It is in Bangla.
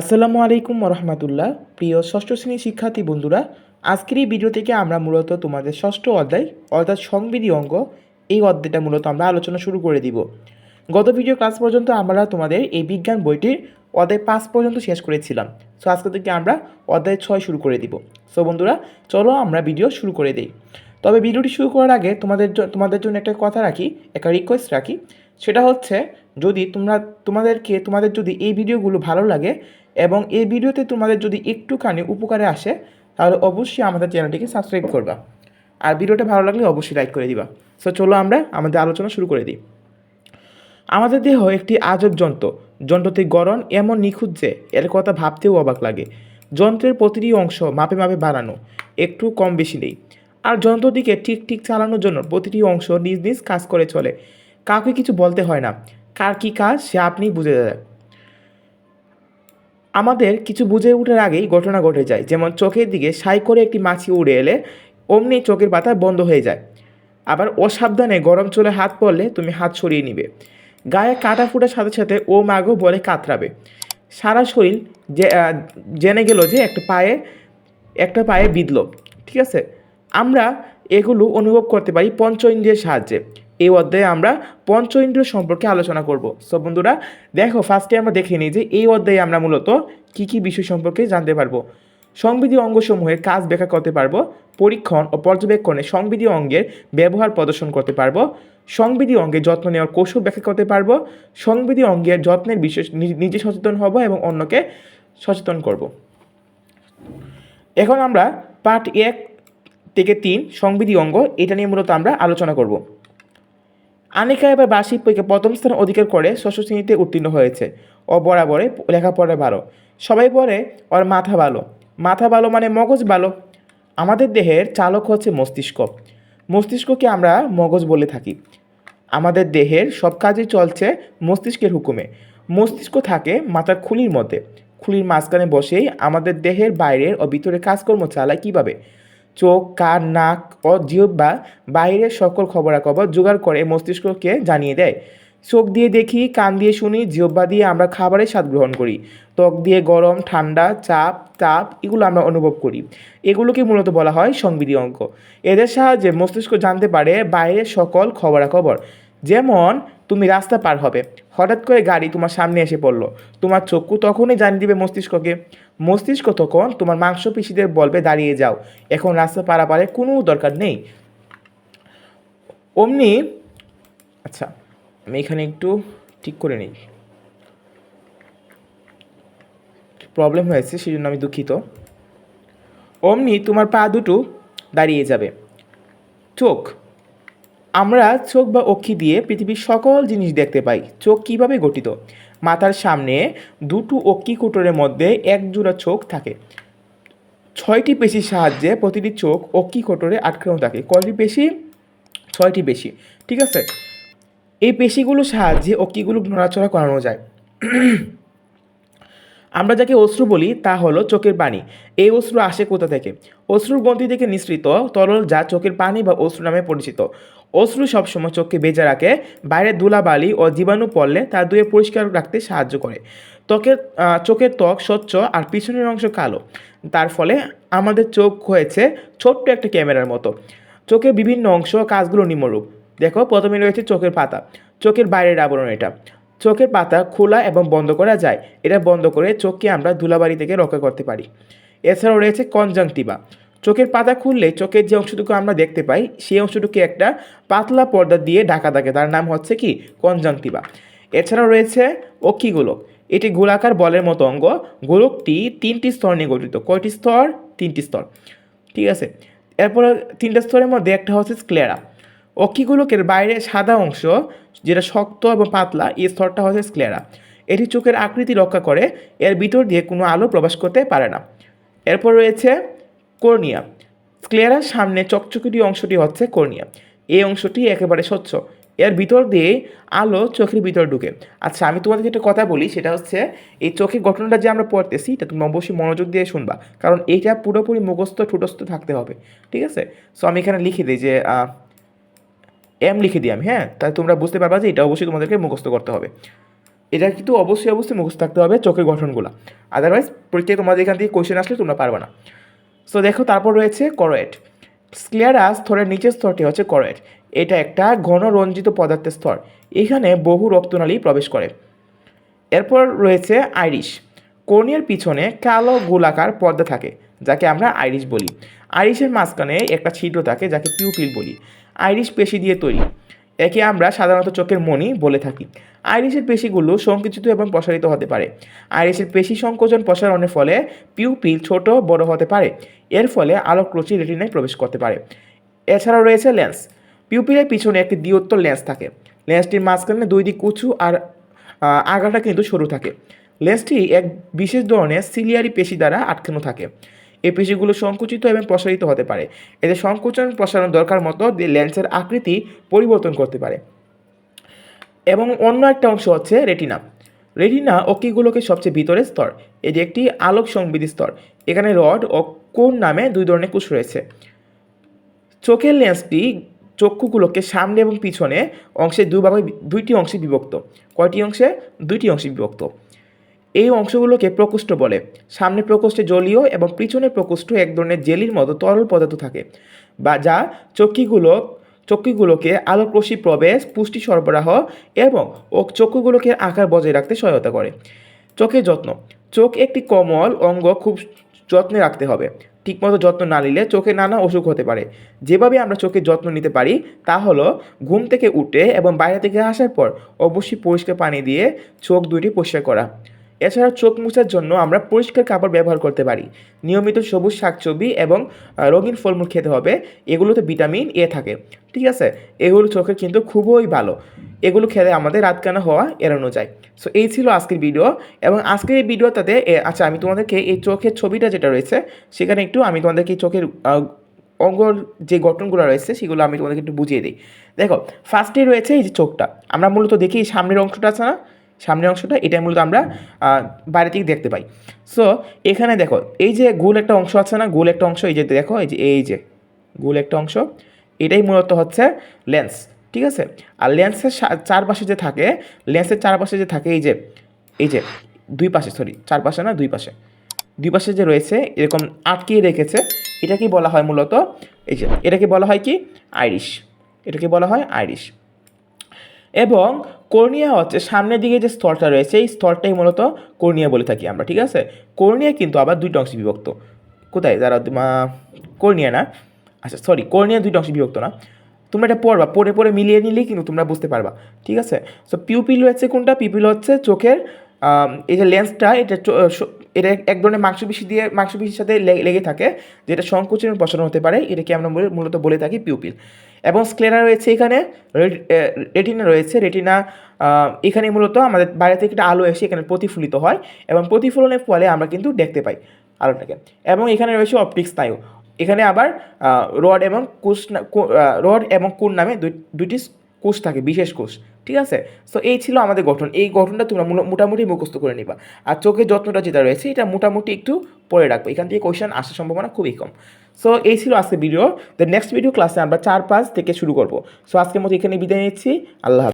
আসসালামু আলাইকুম রহমতুল্লাহ প্রিয় ষষ্ঠ শ্রেণির শিক্ষার্থী বন্ধুরা, আজকের এই ভিডিও থেকে আমরা মূলত তোমাদের ষষ্ঠ অধ্যায়, অর্থাৎ সংবিধি অঙ্গ, এই অধ্যায়টা মূলত আমরা আলোচনা শুরু করে দিব। গত ভিডিও ক্লাস পর্যন্ত আমরা তোমাদের এই বিজ্ঞান বইটির অধ্যায় পাঁচ পর্যন্ত শেষ করেছিলাম। সো আজকে থেকে আমরা অধ্যায় ছয় শুরু করে দিব। সো বন্ধুরা, চলো আমরা ভিডিও শুরু করে দিই। তবে ভিডিওটি শুরু করার আগে তোমাদের তোমাদের জন্য একটা কথা রাখি, একটা রিকোয়েস্ট রাখি। সেটা হচ্ছে, যদি তোমরা, তোমাদেরকে, তোমাদের যদি এই ভিডিওগুলো ভালো লাগে এবং এই ভিডিওতে তোমাদের যদি একটুখানি উপকারে আসে, তাহলে অবশ্যই আমাদের চ্যানেলটিকে সাবস্ক্রাইব করবা। আর ভিডিওটা ভালো লাগলে অবশ্যই লাইক করে দিবা। সো চলো আমরা আমাদের আলোচনা শুরু করে দিই। আমাদের দেহ একটি আজব যন্ত্র। যন্ত্রটি গড়ন এমন নিখুঁত যে, এর কথা ভাবতেও অবাক লাগে। যন্ত্রের প্রতিটি অংশ মাপে মাপে বাড়ানো, একটু কম বেশি নেই। আর যন্ত্রটিকে ঠিক ঠিক চালানোর জন্য প্রতিটি অংশ নিজ নিজ কাজ করে চলে। কাউকে কিছু বলতে হয় না। কার কী কাজ, সে আপনি বুঝে যায়। আমাদের কিছু বুঝে ওঠার আগেই ঘটনা ঘটে যায়। যেমন চোখের দিকে সাই করে একটি মাছি উড়ে এলে অমনি চোখের পাতা বন্ধ হয়ে যায়। আবার অসাবধানে গরম চলে হাত পড়লে তুমি হাত সরিয়ে নিবে। গায়ে কাটা ফুটার সাথে সাথে ও মাগো বলে কাতরাবে। সারা শরীর যে জেনে গেল যে একটা পায়ে একটা পায়ে বিঁধল। ঠিক আছে? আমরা এগুলো অনুভব করতে পারি পঞ্চ ইন্দ্রিয়ের সাহায্যে। এই অধ্যায়ে আমরা পঞ্চ ইন্দ্রিয় সম্পর্কে আলোচনা করব। সব বন্ধুরা, দেখো ফার্স্টে আমরা দেখে নিই যে এই অধ্যায়ে আমরা মূলত কি কি বিষয় সম্পর্কে জানতে পারব। সংবিধি অঙ্গসমূহের কাজ ব্যাখ্যা করতে পারব, পরীক্ষণ ও পর্যবেক্ষণে সংবিধি অঙ্গের ব্যবহার প্রদর্শন করতে পারব, সংবিধি অঙ্গে যত্ন নেওয়ার কৌশল ব্যাখ্যা করতে পারব, সংবিধি অঙ্গের যত্নের বিশেষ নিজে সচেতন হব এবং অন্যকে সচেতন করব। এখন আমরা পার্ট এক থেকে তিন সংবিধি অঙ্গ, এটা নিয়ে মূলত আমরা আলোচনা করব। আনিকা এবার বার্ষিক পরীক্ষা প্রথম স্থান অধিকার করে ষষ্ঠ শ্রেণীতে উত্তীর্ণ হয়েছে। ও বরাবরে লেখাপড়া ভালো। সবাই বলে ওর মাথা ভালো। মাথা ভালো মানে মগজ ভালো। আমাদের দেহের চালক হচ্ছে মস্তিষ্ক। মস্তিষ্ককে আমরা মগজ বলে থাকি। আমাদের দেহের সব কাজই চলছে মস্তিষ্কের হুকুমে। মস্তিষ্ক থাকে মাথার খুলির মধ্যে। খুলির মাঝখানে বসেই আমাদের দেহের বাইরের ও ভিতরে কাজকর্ম চালায় কীভাবে? চোখ, কান, নাক ও জিহ্বা বাইরের সকল খবরাখবর জোগাড় করে মস্তিষ্ককে জানিয়ে দেয়। চোখ দিয়ে দেখি, কান দিয়ে শুনি, জিহ্বা দিয়ে আমরা খাবারের স্বাদ গ্রহণ করি। ত্বক দিয়ে গরম, ঠান্ডা, চাপ, তাপ এগুলো আমরা অনুভব করি। এগুলোকে মূলত বলা হয় সংবিধি অঙ্ক এদের সাহায্যে মস্তিষ্ক জানতে পারে বাইরের সকল খবরাখবর। যেমন তুমি রাস্তা পার হবে। হঠাৎ করে গাড়ি তোমার সামনে এসে পড়ল। তোমার চক্ষু তখনই জানিয়ে দিবে মস্তিষ্ককে। মস্তিষ্ক তখন তোমার মাংসপেশিদের বলবে, দাঁড়িয়ে যাও। এখন রাস্তা পারাপারে কোনো দরকার নেই। অমনি আচ্ছা আমি এখানে একটু ঠিক করে নিই। প্রবলেম হয়েছে সেই জন্য আমি দুঃখিত। অমনি তোমার পা দুটো দাঁড়িয়ে যাবে। চোখ আমরা চোখ বা অক্ষি দিয়ে পৃথিবীর সকল জিনিস দেখতে পাই। চোখ কীভাবে গঠিত? মাথার সামনে দুটো অক্ষি কুটোরের মধ্যে এক জোড়া চোখ থাকে। ছয়টি পেশির সাহায্যে প্রতিটি চোখ অক্ষি কোটরে আটকানো থাকে। কয়টি পেশি? ছয়টি পেশি, ঠিক আছে? এই পেশিগুলোর সাহায্যে অক্ষিগুলো নড়াচড়া করানো যায়। আমরা যাকে অশ্রু বলি, তা হলো চোখের পানি। এই অশ্রু আসে কোথা থেকে? অশ্রুর গ্রন্থি থেকে নিঃসৃত তরল যা চোখের পানি বা অশ্রু নামে পরিচিত। অশ্রু সবসময় চোখকে বেজে রাখে, বাইরে ধুলাবালি ও জীবাণু পড়লে তা ধুয়ে পরিষ্কার রাখতে সাহায্য করে। ত্বকের চোখের ত্বক স্বচ্ছ আর পিছনের অংশ কালো। তার ফলে আমাদের চোখ হয়েছে ছোট্ট একটা ক্যামেরার মতো। চোখের বিভিন্ন অংশ কাজগুলো নিম্নরূপ। দেখো, প্রথমে রয়েছে চোখের পাতা। চোখের বাইরের আবরণ এটা। চোখের পাতা খোলা এবং বন্ধ করা যায়। এটা বন্ধ করে চোখকে আমরা ধুলাবাড়ি থেকে রক্ষা করতে পারি। এছাড়াও রয়েছে কনজাংটিভা। চোখের পাতা খুললে চোখের যে অংশটুকু আমরা দেখতে পাই, সেই অংশটুকু একটা পাতলা পর্দা দিয়ে ঢাকা থাকে। তার নাম হচ্ছে কি? কনজাংটিভা। এছাড়াও রয়েছে অক্ষিগোলক এটি গোলাকার বলের মতো অঙ্গ। গোলকটি তিনটি স্তর নিয়ে গঠিত। কয়টি স্তর? তিনটি স্তর। ঠিক আছে? এরপর তিনটা স্তরের মধ্যে একটা হচ্ছে স্ক্লেরা অক্ষিগোলকের বাইরে সাদা অংশ যেটা শক্ত এবং পাতলা, এই স্তরটা হচ্ছে স্ক্লেরা এটি চোখের আকৃতি রক্ষা করে, এর ভিতর দিয়ে কোনো আলো প্রবেশ করতে পারে না। এরপর রয়েছে কর্নিয়া। স্ক্লেরার সামনে চকচকিটি অংশটি হচ্ছে কর্নিয়া। এই অংশটি একেবারে স্বচ্ছ। এর ভিতর দিয়ে আলো চোখের ভিতর ঢুকে। আচ্ছা আমি তোমাদেরকে একটা কথা বলি, সেটা হচ্ছে এই চোখের ঘটনাটা যে আমরা পড়তেছি, এটা তুমি অবশ্যই মনোযোগ দিয়ে শুনবা। কারণ এইটা পুরোপুরি মুখস্থ, ঠুটস্থ থাকতে হবে। ঠিক আছে? সো আমি এখানে লিখে দিই যে এম লিখে দিই আমি হ্যাঁ? তাহলে তোমরা বুঝতে পারবা যে এটা অবশ্যই তোমাদেরকে মুখস্থ করতে হবে। এটা কিন্তু অবশ্যই অবশ্যই মুখস্থ থাকতে হবে চোখের গঠনগুলো। আদারওয়াইজ পরীক্ষায় তোমাদের এখান থেকে কোয়েশ্চেন আসলে তোমরা পারবে না। সো দেখো, তারপর রয়েছে করয়েট স্ক্লিয়ারাস স্তরের নিচের স্তরটি হচ্ছে করয়েট এটা একটা ঘন রঞ্জিত পদার্থের স্তর। এখানে বহু রক্তনালী প্রবেশ করে। এরপর রয়েছে আইরিশ কর্নিয়ার পিছনে কালো গোলাকার পর্দা থাকে, যাকে আমরা আইরিশ বলি। আইরিশের মাঝখানে একটা ছিদ্র থাকে, যাকে পিউপিল বলি। আইরিশ পেশি দিয়ে তৈরি। একে আমরা সাধারণত চোখের মণি বলে থাকি। আইরিশের পেশিগুলো সংকুচিত এবং প্রসারিত হতে পারে। আইরিশের পেশি সংকোচন প্রসারণের ফলে পিউপিল ছোট, বড় হতে পারে। এর ফলে আলোকরশ্মি রেটিনায় প্রবেশ করতে পারে। এছাড়াও রয়েছে লেন্স। পিউপিলের পিছনে একটি দ্বিউত্তর লেন্স থাকে। লেন্সটির মাঝখানে দুই দিক উঁচু আর আগাটা কিন্তু সরু থাকে। লেন্সটি এক বিশেষ ধরনের সিলিয়ারি পেশি দ্বারা আটকানো থাকে। এই পেশিগুলো সংকুচিত এবং প্রসারিত হতে পারে। এতে সংকোচন প্রসারণ দরকার মতো লেন্সের আকৃতি পরিবর্তন করতে পারে। এবং অন্য একটা অংশ হচ্ছে রেটিনা। রেটিনা অকিগুলোকে সবচেয়ে ভিতরের স্তর। এটি একটি আলোক সংবিধি স্তর। এখানে রড ও কোন নামে দুই ধরনের কোষ রয়েছে। চোখের লেন্সটি চক্ষুগুলোকে সামনে এবং পিছনে অংশে দুভাবে দুইটি অংশে বিভক্ত। কয়টি অংশে? দুইটি অংশে বিভক্ত। এই অংশগুলোকে প্রকোষ্ঠ বলে। সামনে প্রকোষ্ঠে জলীয় এবং পিছনের প্রকোষ্ঠ এক ধরনের জেলির মতো তরল পদার্থ থাকে, বা যা চক্ষিগুলো, চক্ষুগুলোকে আলোক রশ্মি প্রবেশ, পুষ্টি সরবরাহ এবং ও চক্ষুগুলোকে আকার বজায় রাখতে সহায়তা করে। চোখের যত্ন। চোখ একটি কোমল অঙ্গ খুব যত্নে রাখতে হবে। ঠিকমতো যত্ন না নিলে চোখে নানা অসুখ হতে পারে। যেভাবে আমরা চোখের যত্ন নিতে পারি, তা হলো ঘুম থেকে উঠে এবং বাইরে থেকে আসার পর অবশ্যই পরিষ্কার পানি দিয়ে চোখ দুইটি পরিষ্কার করা। এছাড়া চোখ মুছার জন্য আমরা পরিষ্কার কাপড় ব্যবহার করতে পারি। নিয়মিত সবুজ শাকসবজি এবং রঙিন ফলমূল খেতে হবে। এগুলোতে ভিটামিন এ থাকে। ঠিক আছে? এগুলো চোখের কিন্তু খুবই ভালো। এগুলো খেলে আমাদের রাতকানা হওয়া এড়ানো যায়। সো এই ছিল আজকের ভিডিও এবং আজকের এই ভিডিওটাতে আচ্ছা আমি তোমাদেরকে এই চোখের ছবিটা যেটা রয়েছে, সেখানে একটু আমি তোমাদেরকে চোখের অঙ্গর যে গঠনগুলো রয়েছে, সেগুলো আমি তোমাদেরকে একটু বুঝিয়ে দিই। দেখো ফার্স্টে রয়েছে এই যে চোখটা। আমরা মূলত দেখি সামনের অংশটা আছে না? সামনের অংশটা এটা মূলত আমরা বাইরে থেকে দেখতে পাই। সো এখানে দেখো, এই যে গোল একটা অংশ আছে না, গোল একটা অংশ, এই যে দেখো, এই যে এই যে, গোল একটা অংশ, এটাই মূলত হচ্ছে লেন্স ঠিক আছে? আর লেন্সের চারপাশে যে থাকে লেন্সের চারপাশে যে থাকে, এই যে এই যে, দুই পাশে সরি চারপাশে না, দুই পাশে দুই পাশে যে রয়েছে, এরকম আটকিয়ে রেখেছে, এটাকেই বলা হয় মূলত, এই যে, এটাকে বলা হয় কি? আইরিশ এটাকে বলা হয় আইরিশ এবং কর্নিয়া হচ্ছে সামনের দিকে যে স্তরটা রয়েছে এই স্তরটাই মূলত কর্নিয়া বলে থাকি আমরা, ঠিক আছে? কর্নিয়া কিন্তু আবার দুইটা অংশে বিভক্ত। কোথায়? যারা কর্নিয়া না? আচ্ছা সরি কর্নিয়া দুইটা অংশে বিভক্ত না। তোমরা এটা পড়বা, পড়ে পড়ে মিলিয়ে নিলেই কিন্তু তোমরা বুঝতে পারবা, ঠিক আছে? সো পিউপিল হচ্ছে কোনটা? পিউপিল হচ্ছে চোখের এই যে লেন্সটা এটা এটা এক ধরনের মাংসপেশি দিয়ে মাংসপেশির সাথে লেগে থাকে, যেটা সংকোচন প্রসারণ হতে পারে। এটাকে আমরা মূলত বলে থাকি পিউপিল। এবং স্ক্লেরা রয়েছে এখানে রেটিনা রয়েছে। রেটিনা এখানে মূলত আমাদের বাইরে থেকে একটা আলো এসে এখানে প্রতিফলিত হয় এবং প্রতিফলনের ফলে আমরা কিন্তু দেখতে পাই আলোটাকে। এবং এখানে রয়েছে অপটিক স্নায়ু। এখানে আবার রড এবং কোষ রড এবং কোণ নামে দুই- দুইটি কোষ থাকে, বিশেষ কোষ, ঠিক আছে? সো এই ছিল আমাদের গঠন। এই গঠনটা তোমরা মোটামুটি মুখস্থ করে নিবা। আর চোখের যত্নটা যেটা রয়েছে, এটা মোটামুটি একটু পরে রাখব। এখান থেকে কোয়েশন আসার সম্ভাবনা খুবই কম। সো এই ছিল আজকে ভিডিও দ্য নেক্সট ভিডিও ক্লাসে আমরা চার পাঁচ থেকে শুরু করব। সো আজকের মতো এখানে বিদায় নিচ্ছি। আল্লাহ।